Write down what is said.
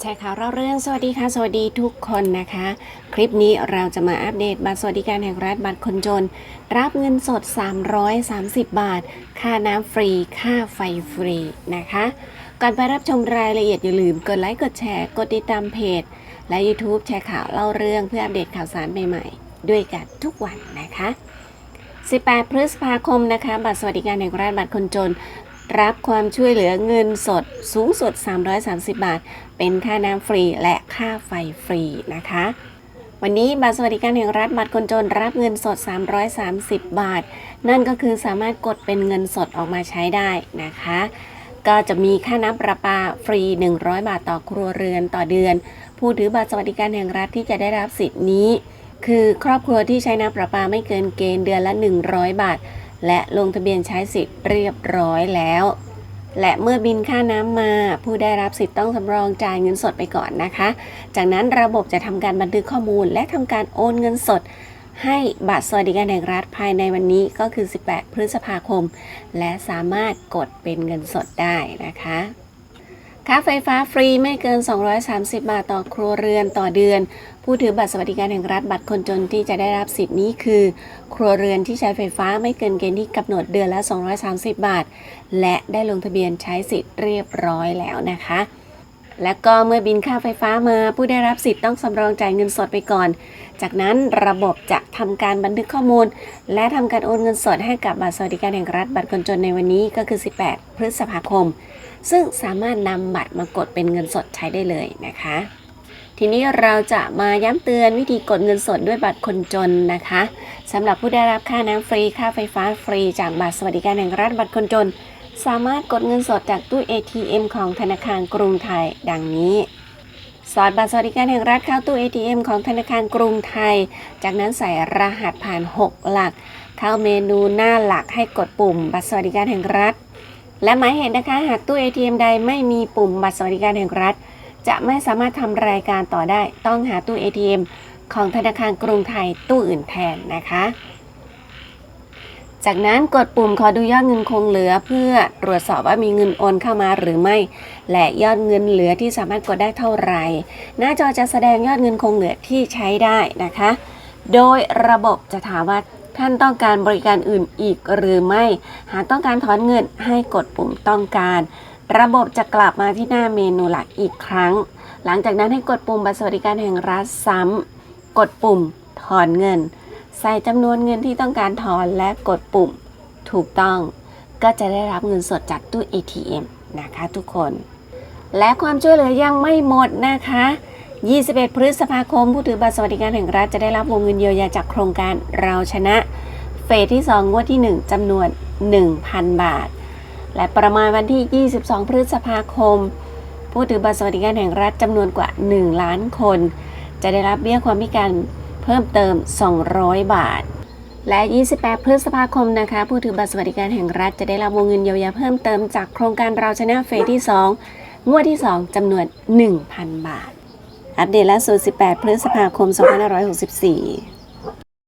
แชร์ข่าวเล่าเรื่องสวัสดีค่ะ สวัสดีทุกคนนะคะ คลิปนี้เราจะมาอัปเดตบัตรสวัสดิการแห่งรัฐบัตรคนจน รับเงินสด 330 บาท ค่าน้ำฟรี ค่าไฟฟรีนะคะ ก่อนไปรับชมรายละเอียดอย่าลืมกดไลค์กดแชร์ กดติดตามเพจ และ YouTube แชร์ข่าวเล่าเรื่องเพื่ออัปเดตข่าวสารใหม่ๆ ด้วยกันทุกวันนะคะ 18 พฤษภาคมนะคะ บัตรสวัสดิการแห่งรัฐบัตรคนจน รับความช่วยเหลือเงินสดสูงสุด 330 บาท เป็นค่าน้ำฟรีและค่าไฟฟรีนะคะ วันนี้บัตรสวัสดิการแห่งรัฐบัตรคนจนรับเงินสด 330 บาท นั่นก็คือสามารถกดเป็นเงินสดออกมาใช้ได้นะคะ ก็จะมีค่าน้ำประปาฟรี 100 บาทต่อครัวเรือนต่อเดือน ผู้ถือบัตรสวัสดิการแห่งรัฐที่จะได้รับสิทธิ์นี้ คือครอบครัวที่ใช้น้ำประปาไม่เกินเกณฑ์เดือนละ 100 บาท และลงทะเบียนใช้สิทธิ์เรียบร้อยแล้ว และเมื่อบินค่าน้ำมา ผู้ได้รับสิทธิ์ต้องสำรองจ่ายเงินสดไปก่อนนะคะ จากนั้นระบบจะทำการบันทึกข้อมูล และทำการโอนเงินสด ให้บัตรสวัสดิการแห่งรัฐภายในวันนี้ก็คือ 18 พฤษภาคม และสามารถกดเป็นเงินสดได้นะคะ ค่าไฟฟ้าฟรีไม่เกิน 230 บาทต่อครัวเรือนต่อเดือน ผู้ถือบัตรสวัสดิการแห่งรัฐบัตรคนจนที่จะได้รับสิทธิ์นี้คือ ครัวเรือนที่ใช้ไฟฟ้าไม่เกินเกณฑ์ที่กำหนดเดือนละ 230 บาท และได้ลงทะเบียนใช้สิทธิ์เรียบร้อยแล้วนะคะ และก็เมื่อบินค่าไฟฟ้ามาผู้ได้รับสิทธิ์ต้องสำรองจ่ายเงินสดไปก่อน จากนั้นระบบจะทำการบันทึกข้อมูล และทำการโอนเงินสดให้กับบัตรสวัสดิการแห่งรัฐบัตรคนจนในวันนี้ก็คือ 18 พฤษภาคม ซึ่งสามารถนำบัตรมากดเป็นเงินสดใช้ได้เลยนะคะ ทีนี้เราจะมาย้ำเตือนวิธีกดเงินสดด้วยบัตรคนจนนะคะสำหรับผู้ได้รับค่าน้ำฟรีค่าไฟฟ้าฟรี จากบัตรสวัสดิการแห่งรัฐบัตรคนจน สามารถกดเงินสดจากตู้ ATM ของธนาคารกรุงไทย ดังนี้ สอดบัตรสวัสดิการแห่งรัฐเข้าตู้ ATM ของธนาคารกรุงไทย จากนั้นใส่รหัสผ่าน 6 หลัก เข้าเมนูหน้าหลักให้กดปุ่ม บัตรสวัสดิการแห่งรัฐ และหมายเหตุนะคะหากตู้ ATM ใดไม่มีปุ่มบัตรสวัสดิการแห่งรัฐ จะไม่สามารถทำรายการต่อได้ ต้องหาตู้ ATM ของธนาคารกรุงไทยตู้อื่นแทนนะคะ จากนั้นกดปุ่มขอดูยอดเงินคงเหลือเพื่อตรวจสอบว่ามีเงินโอนเข้ามาหรือไม่ และยอดเงินเหลือที่สามารถกดได้เท่าไหร่ หน้าจอจะแสดงยอดเงินคงเหลือที่ใช้ได้นะคะ โดยระบบจะถามว่าท่านต้องการบริการอื่นอีกหรือไม่ หากต้องการถอนเงินให้กดปุ่มต้องการ ระบบจะกลับมาที่หน้าเมนูหลักอีกครั้ง หลังจากนั้นให้กดปุ่มบัตรสวัสดิการแห่งรัฐซ้ำกดปุ่มถอนเงิน ใส่จำนวนเงินที่ต้องการถอนและกดปุ่มถูกต้องก็จะได้รับเงินสดจากตู้ ATM นะคะทุกคน และความช่วยเหลือยังไม่หมดนะคะ 21 พฤษภาคม ผู้ถือบัตรสวัสดิการแห่งรัฐจะได้รับวงเงินเยียวยาจากโครงการเราชนะ เฟสที่ 2 งวดที่ 1จำนวน 1,000 บาท และประมาณวันที่ 22 พฤษภาคม ผู้ถือบัตรสวัสดิการแห่งรัฐจำนวนกว่า 1 ล้านคน จะได้รับเบี้ยความพิการ เพิ่มเติม 200 บาท และ 28 พฤษภาคมนะคะ ผู้ถือบัตรสวัสดิการแห่งรัฐจะได้รับวงเงินเยียวยาเพิ่มเติมจากโครงการเราชนะเฟสที่ 2 งวดที่ 2จำนวน 1,000 บาท อัปเดตล่าสุด 18 พฤษภาคม 2564